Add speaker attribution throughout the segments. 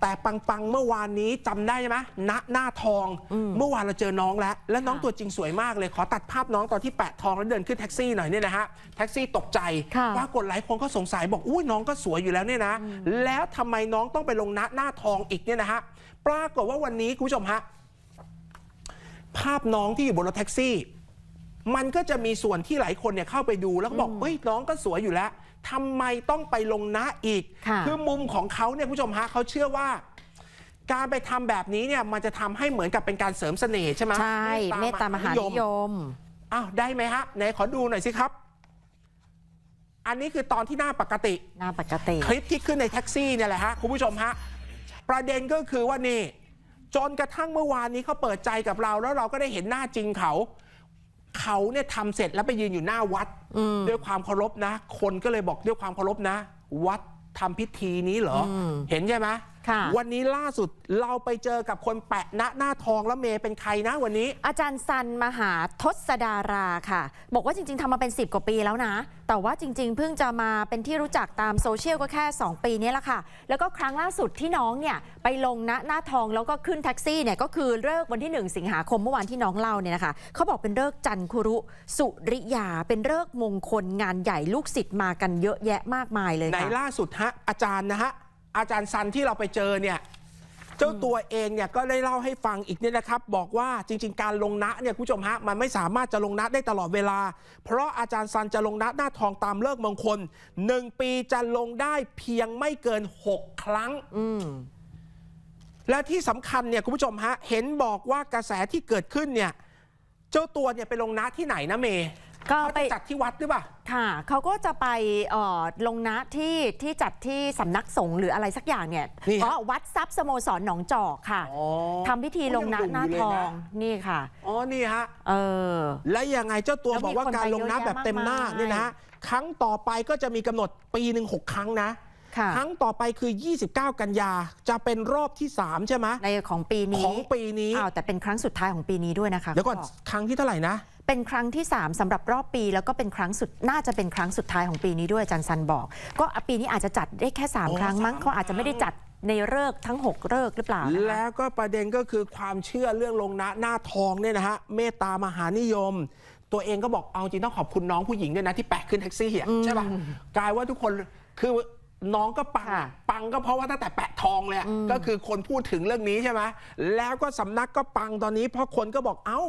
Speaker 1: แต่ปังปังๆ เมื่อวานนี้จำได้ไหมณหน้าทอง เมื่อวานเราเจอน้องแล้ว และน้อง
Speaker 2: ค่ะ
Speaker 1: ตัวจริงสวยมากเลย ขอตัดภาพน้องตอนที่แปะทองแล้วเดินขึ้นแท็กซี่หน่อยเนี่ยนะฮะ แท็กซี่ตกใจ
Speaker 2: ค่ะ
Speaker 1: ปรากฏหลายคนก็สงสัยบอก อุ้ยน้องก็สวยอยู่แล้วเนี่ยนะ แล้วทำไมน้องต้องไปลงณหน้าทองอีกเนี่ยนะฮะ ปรากฏว่าวันนี้คุณผู้ชมฮะ ภาพน้องที่อยู่บนรถแท็กซี่ มันก็จะมีส่วนที่หลายคนเนี่ยเข้าไปดูแล้วก็บอกเฮ้ยน้องก็สวยอยู่แล้วทำไมต้องไปลงนะอีก
Speaker 2: ค่ะ
Speaker 1: อมุมของเขาเนี่ยคุณผู้ชมฮะเขาเชื่อว่า การไปทำแบบนี้เนี่ยมันจะทำให้เหมือนกับเป็นการเสริมเสน่ห์ใช่ไหม
Speaker 2: ใช่เมตตามหานิยม
Speaker 1: อ้าวได้ไหมฮะไหนขอดูหน่อยสิครับ อันนี้คือตอนที่หน้าปกติ
Speaker 2: หน้าปกติ
Speaker 1: คลิปที่ขึ้นในแท็กซี่เนี่ยแหละฮะคุณผู้ชมฮะประเด็นก็คือว่านี่ จนกระทั่งเมื่อวานนี้เขาเปิดใจกับเราแล้วเราก็ได้เห็นหน้าจริงเขา เขาเนี่ยทำเสร็จแล้วไปยืนอยู่หน้าวัด ด้วยความเคารพนะ คนก็เลยบอกด้วยความเคารพนะ วัดทำพิธีนี้เหรออ
Speaker 2: ม
Speaker 1: เห็นใช่ไหม
Speaker 2: ค่ะ
Speaker 1: วันนี้ล่าสุดเราไปเจอกับคนแปะหน้าหน้าทองแล้วเมย์เป็นใครนะวันนี้
Speaker 2: อาจารย์ซันมหาทศดาราค่ะ บอกว่าจริง ๆทำมาเป็น 10 กว่าปีแล้วนะ แต่ว่าจริง ๆ เพิ่งจะมาเป็นที่รู้จักตามโซเชียลก็แค่ 2 ปีนี้แหละค่ะ แล้วก็ครั้งล่าสุดที่น้องเนี่ยไปลงณหน้าทองแล้วก็ขึ้นแท็กซี่เนี่ยก็คือเลิกวันที่ 1 สิงหาคมเมื่อวานที่น้องเล่าเนี่ยนะคะเขาบอกเป็นเลิกจันคุรุสุริยาเป็นเลิกมงคลงานใหญ่ลูกศิษย์มากันเยอะแยะมากมายเลย
Speaker 1: ไหน
Speaker 2: ค่ะ
Speaker 1: ล่าสุดฮะอาจารย์นะฮะ อาจารย์ซันที่เราไปเจอเนี่ยเจ้าตัวเองเนี่ยก็ได้เล่าให้ฟังอีกเนี่ยนะครับ บอกว่าจริง ๆ การลงนะเนี่ยคุณผู้ชมฮะมันไม่สามารถจะลงนะได้ตลอดเวลา เพราะอาจารย์ซันจะลงนะหน้าทองตามเลิกมงคลหนึ่งปีจะลงได้เพียงไม่เกิน 6 ครั้ง
Speaker 2: อืม
Speaker 1: และที่สำคัญเนี่ยคุณผู้ชมฮะเห็นบอกว่ากระแสที่เกิดขึ้นเนี่ย เจ้าตัวเนี่ยไปลงนะที่ไหนนะเมย์
Speaker 2: ก็
Speaker 1: เขา
Speaker 2: ไป
Speaker 1: จะจัดที่วัดหรือเปล่า
Speaker 2: ค่ะเขาก็จะไปเอ่อลงนะที่ที่จัดที่สำนักสงฆ์หรืออะไรสักอย่างเนี่ย
Speaker 1: นี่ฮะ
Speaker 2: อ๋อวัดทรัพย์สโมสรหนองจอกค่ะ
Speaker 1: อ๋อ
Speaker 2: ทำพิธีลงนะหน้าทองนี่ค่ะ
Speaker 1: อ๋อนี่ฮะ
Speaker 2: เออ
Speaker 1: และยังไงเจ้าตัว
Speaker 2: แล้ว
Speaker 1: บอกว่า
Speaker 2: มีคน
Speaker 1: การลงน้ำ
Speaker 2: ไปเยอะ
Speaker 1: แบบเต็มหน้า
Speaker 2: แยะมากมาย
Speaker 1: เนี่ยนะฮะครั้งต่อไปก็จะมีกำหนดปีหนึ่งหกครั้งนะ
Speaker 2: ค่ะ
Speaker 1: ครั้งต่อไปคือ 29 กันยาจะเป็นรอบที่ 3 ใช่ไหม
Speaker 2: ในของปีนี้
Speaker 1: ของปีนี้
Speaker 2: อ้าวแต่เป็นครั้งสุดท้ายของปีนี้ด้วยนะคะ
Speaker 1: เดี๋ยวก่อน
Speaker 2: ขาบ
Speaker 1: ครั้งที่เท่าไหร่นะ
Speaker 2: เป็นครั้งที่ 3สำหรับรอบปี แล้วก็เป็นครั้งสุดน่าจะเป็นครั้งสุดท้ายของปีนี้ด้วยอาจารย์ซันบอก ก็ปีนี้อาจจะจัดได้แค่
Speaker 1: อ๋อ
Speaker 2: 3ครั้งมั้ง
Speaker 1: สาม
Speaker 2: เขาอาจจะไม่ได้จัดในเลิกษ์ทั้ง 6เลิกษ์หรือเปล่านะคะ
Speaker 1: แล้วก็ประเด็นก็คือความเชื่อเรื่องลงนะหน้าทองเนี่ยนะฮะเมตตามหานิยม ตัวเองก็บอกเอาจริงต้องขอบคุณน้องผู้หญิงด้วยนะที่แปะขึ้นแท็กซี่อะใช่ป่ะกลายว่าทุกคนคือ น้องก็ปัง
Speaker 2: ค่ะ
Speaker 1: ปังก็เพราะว่าตั้งแต่แปะทองเลยอะก็คือคนพูดถึงเรื่องนี้ใช่ไหมแล้วก็สำนักก็ปังตอนนี้ เพราะคนก็บอกเอ้า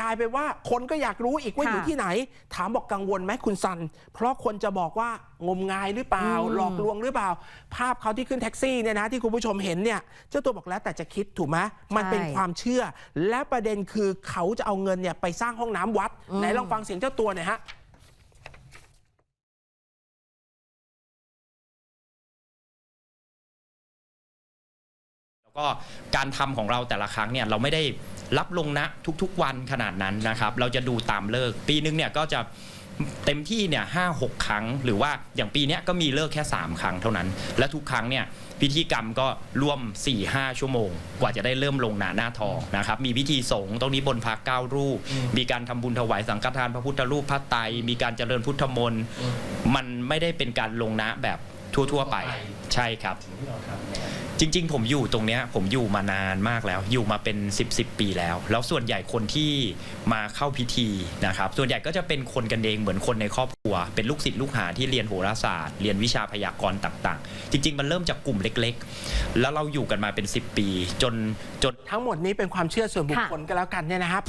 Speaker 1: กลายเป็นว่าคนก็อยากรู้อีกว่า
Speaker 2: ค่ะ
Speaker 1: อยู่ที่ไหน ถามบอกกังวลไหมคุณซัน เพราะคนจะบอกว่างมงายหรือเปล่า
Speaker 2: อืม
Speaker 1: หลอกลวงหรือเปล่า ภาพเขาที่ขึ้นแท็กซี่เนี่ยนะที่คุณผู้ชมเห็นเนี่ยเจ้าตัวบอกแล้วแต่จะคิดถูกไหมมันเป็นความเชื่อ และประเด็นคือเขาจะเอาเงินเนี่ยไปสร้างห้องน้ำวัดไหนลองฟังเสียงเจ้าตัวหน่อยฮะ
Speaker 3: ก็การทำของเราแต่ละครั้งเนี่ยเราไม่ได้รับลงนะทุกๆวันขนาดนั้นนะครับ เราจะดูตามเลิกษ์ปีนึงเนี่ยก็จะเต็มที่เนี่ยห้าหกครั้ง หรือว่าอย่างปีเนี้ยก็มีเลิกแค่ 3 ครั้งเท่านั้น และทุกครั้งเนี่ยพิธีกรรมก็ร่วม 4-5 ชั่วโมง กว่าจะได้เริ่มลงหนาหน้าทองนะครับ มีพิธีสงฆ์ตรงนี้บนพระเก้ารูป มีการทำบุญถวายสังฆทานพระพุทธรูปพระไตรมีการเจริญพุทธมนต์มันไม่ได้เป็นการลงนะแบบทั่ว ๆ ไปใช่ครับ จริง ๆ ผมอยู่ตรงเนี้ยผมอยู่มานานมากแล้ว อยู่มาเป็น 10บสปีแล้ว แล้วส่วนใหญ่คนที่มาเข้าพิธีนะครับ ส่วนใหญ่ก็จะเป็นคนกันเองเหมือนคนในครอบครัว เป็นลูกศิษย์ลูกหาที่เรียนโหราศาสตร์ เรียนวิชาพยากรณ์ต่างๆ จริง ๆ มันเริ่มจากกลุ่มเล็กๆ แล้วเราอยู่กันมาเป็น 10 ปี จนจน
Speaker 1: ทั้งหมดนี้เป็นความเชื่อส่วนบุค
Speaker 2: ค่ะ
Speaker 1: คลก็แล้วกันเนี่ยนะครับ